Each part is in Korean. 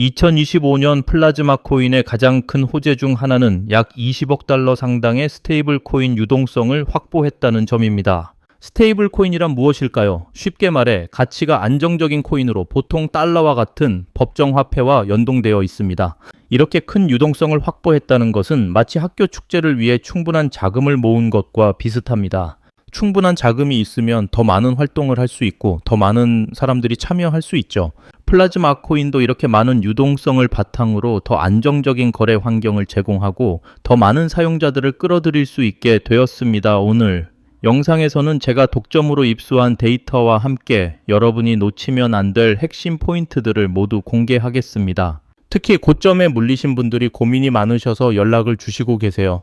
2025년 플라즈마 코인의 가장 큰 호재 중 하나는 약 20억 달러 상당의 스테이블 코인 유동성을 확보했다는 점입니다. 스테이블 코인이란 무엇일까요? 쉽게 말해 가치가 안정적인 코인으로 보통 달러와 같은 법정 화폐와 연동되어 있습니다. 이렇게 큰 유동성을 확보했다는 것은 마치 학교 축제를 위해 충분한 자금을 모은 것과 비슷합니다. 충분한 자금이 있으면 더 많은 활동을 할 수 있고 더 많은 사람들이 참여할 수 있죠. 플라즈마 코인도 이렇게 많은 유동성을 바탕으로 더 안정적인 거래 환경을 제공하고 더 많은 사용자들을 끌어들일 수 있게 되었습니다. 오늘 영상에서는 제가 독점으로 입수한 데이터와 함께 여러분이 놓치면 안 될 핵심 포인트들을 모두 공개하겠습니다. 특히 고점에 물리신 분들이 고민이 많으셔서 연락을 주시고 계세요.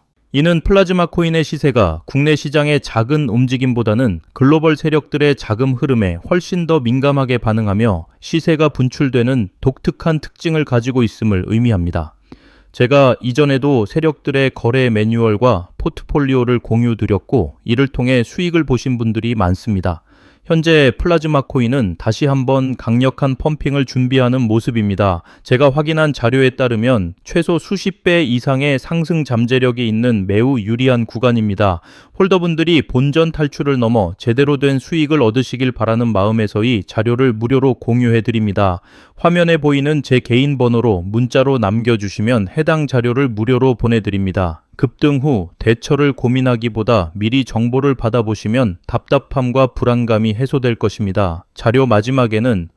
이는 플라즈마 코인의 시세가 국내 시장의 작은 움직임보다는 글로벌 세력들의 자금 흐름에 훨씬 더 민감하게 반응하며 시세가 분출되는 독특한 특징을 가지고 있음을 의미합니다. 제가 이전에도 세력들의 거래 매뉴얼과 포트폴리오를 공유 드렸고 이를 통해 수익을 보신 분들이 많습니다. 현재 플라즈마 코인은 다시 한번 강력한 펌핑을 준비하는 모습입니다. 제가 확인한 자료에 따르면 최소 수십 배 이상의 상승 잠재력이 있는 매우 유리한 구간입니다. 홀더분들이 본전 탈출을 넘어 제대로 된 수익을 얻으시길 바라는 마음에서의 자료를 무료로 공유해 드립니다. 화면에 보이는 제 개인 번호로 문자로 남겨주시면 해당 자료를 무료로 보내드립니다. 급등 후 대처를 고민하기보다 미리 정보를 받아보시면 답답함과 불안감이 해소될 것입니다. 자료 마지막에는